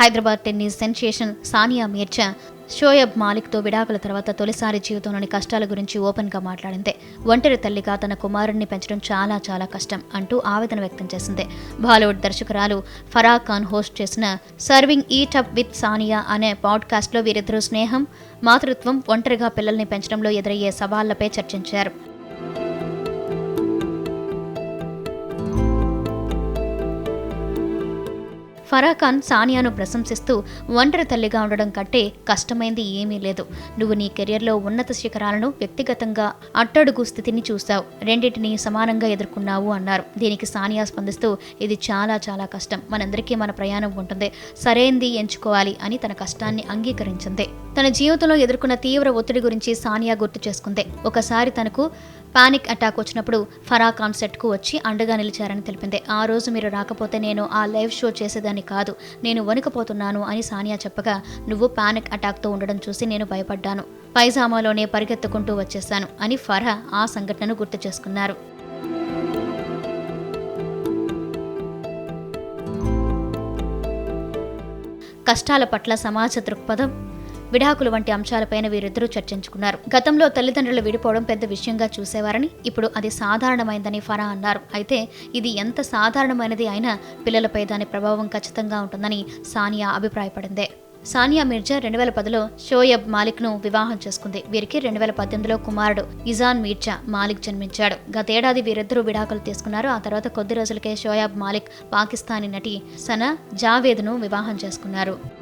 Hyderabad tennis sensation Sania Mirza Shoaib మాలిక్తో విడాకుల తర్వాత తొలిసారి జీవితంలోని కష్టాల గురించి ఓపెన్గా మాట్లాడింది. ఒంటరి తల్లిగా తన కుమారుణ్ణి పెంచడం చాలా చాలా కష్టం అంటూ ఆవేదన వ్యక్తం చేసింది. బాలీవుడ్ దర్శకురాలు ఫరా ఖాన్ హోస్ట్ చేసిన serving it up with Sania అనే పాడ్కాస్ట్లో వీరిద్దరూ స్నేహం మాతృత్వం ఒంటరిగా పిల్లల్ని పెంచడంలో ఎదురయ్యే సవాళ్ళపై చర్చించారు. ఫరాఖాన్ సానియాను ప్రశంసిస్తూ ఒంటరి తల్లిగా ఉండడం కంటే కష్టమైంది ఏమీ లేదు. నువ్వు నీ కెరియర్లో ఉన్నత శిఖరాలను వ్యక్తిగతంగా అట్టడుగు స్థితిని చూశావు. రెండింటిని సమానంగా ఎదుర్కొన్నావు అన్నారు. దీనికి సానియా స్పందిస్తూ ఇది చాలా చాలా కష్టం. మనందరికీ మన ప్రయాణం ఉంటుంది. సరైంది ఎంచుకోవాలి అని తన కష్టాన్ని అంగీకరించింది. తన జీవితంలో ఎదుర్కొన్న తీవ్ర ఒత్తిడి గురించి సానియా గుర్తు చేసుకుంది. ఒకసారి తనకు పానిక్ అటాక్ వచ్చినప్పుడు ఫరా కాన్సెప్ట్కు వచ్చి అండగా నిలిచారని తెలిపింది. ఆ రోజు మీరు రాకపోతే నేను ఆ లైవ్ షో చేసేదాన్ని కాదు. నేను వణికపోతున్నాను అని సానియా చెప్పగా నువ్వు పానిక్ అటాక్తో ఉండడం చూసి నేను భయపడ్డాను. పైజామాలోనే పరిగెత్తుకుంటూ వచ్చేశాను అని ఫరా ఆ సంఘటనను గుర్తు చేసుకున్నారు. కష్టాల పట్ల సమాజ దృక్పథం విడాకులు వంటి అంశాలపైన వీరిద్దరూ చర్చించుకున్నారు. గతంలో తల్లిదండ్రులు విడిపోవడం పెద్ద విషయంగా చూసేవారని ఇప్పుడు అది సాధారణమైందని ఫరా అన్నారు. అయితే ఇది ఎంత సాధారణమైనది అయినా పిల్లలపై దాని ప్రభావం ఖచ్చితంగా ఉంటుందని సానియా అభిప్రాయపడింది. సానియా మిర్జా రెండు వేల పదిలో షోయబ్ మాలిక్ను వివాహం చేసుకుంది. వీరికి రెండు వేల పద్దెనిమిదిలో కుమారుడు ఇజాన్ మీర్జా మాలిక్ జన్మించాడు. గతేడాది వీరిద్దరూ విడాకులు తీసుకున్నారు. ఆ తర్వాత కొద్ది రోజులకే షోయబ్ మాలిక్ పాకిస్తానీ నటి సనా జావేద్ను వివాహం చేసుకున్నారు.